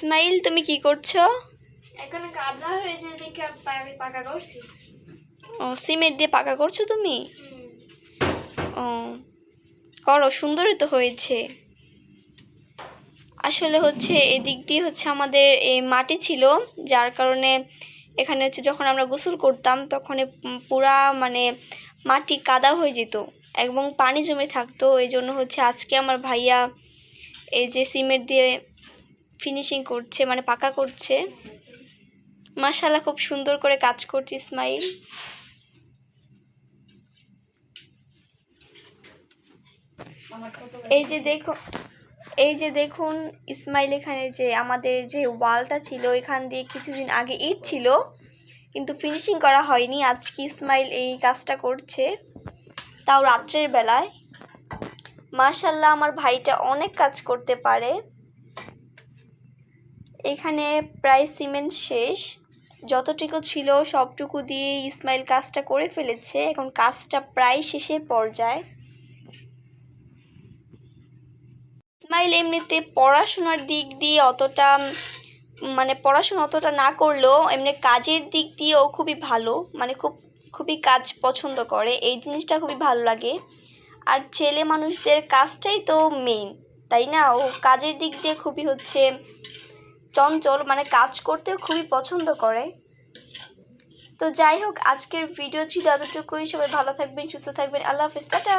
ইসমাইল তুমি কি করছ? এখন কাদা হয়েছে দেখে আমি পাকা করছি। ও সিমেন্ট দিয়ে পাকা করছ তুমি? ও করো সুন্দরই তো হয়েছে। আসলে হচ্ছে এদিক দিয়ে হচ্ছে আমাদের এই মাটি ছিল যার কারণে এখানে হচ্ছে যখন আমরা গোসল করতাম তখন পুরা মানে মাটি কাদা হয়ে যেত এবং পানি জমে থাকতো। এই জন্য হচ্ছে আজকে আমার ভাইয়া এই যে সিমেন্ট দিয়ে ফিনিশিং করছে মানে পাকা করছে। মাশাল্লাহ খুব সুন্দর করে কাজ করছে ইসমাইল। এই যে দেখো, এই যে দেখুন ইসমাইল এখানে যে আমাদের যে ওয়ালটা ছিল, এখান দিয়ে কিছুদিন আগে ইট ছিল, কিন্তু ফিনিশিং করা হয়নি। আজকে ইসমাইল এই কাজটা করছে, তাও রাত্রের বেলায়। মাশাল্লাহ আমার ভাইটা অনেক কাজ করতে পারে। এখানে প্রায় সিমেন্ট শেষ। যতটুকু ছিল সবটুকু দিয়ে ইসমাইল কাজটা করে ফেলেছে। এখন কাজটা প্রায় শেষের পর্যায়ে। ইসমাইল এমনিতে পড়াশোনার দিক দিয়ে অতটা মানে পড়াশোনা অতটা না করলেও এমনি কাজের দিক দিয়েও খুবই ভালো। মানে খুব, খুবই কাজ পছন্দ করে। এই জিনিসটা খুবই ভালো লাগে। আর ছেলে মানুষদের কাজটাই তো মেইন তাই না? ও কাজের দিক দিয়ে খুবই হচ্ছে চঞ্চল মানে কাজ করতেও খুবই পছন্দ করে। তো যাই হোক, আজকের ভিডিও ছিল এতটুকুই। সবাই ভালো থাকবেন, সুস্থ থাকবেন। আল্লাহ হাফিজ, টাটা।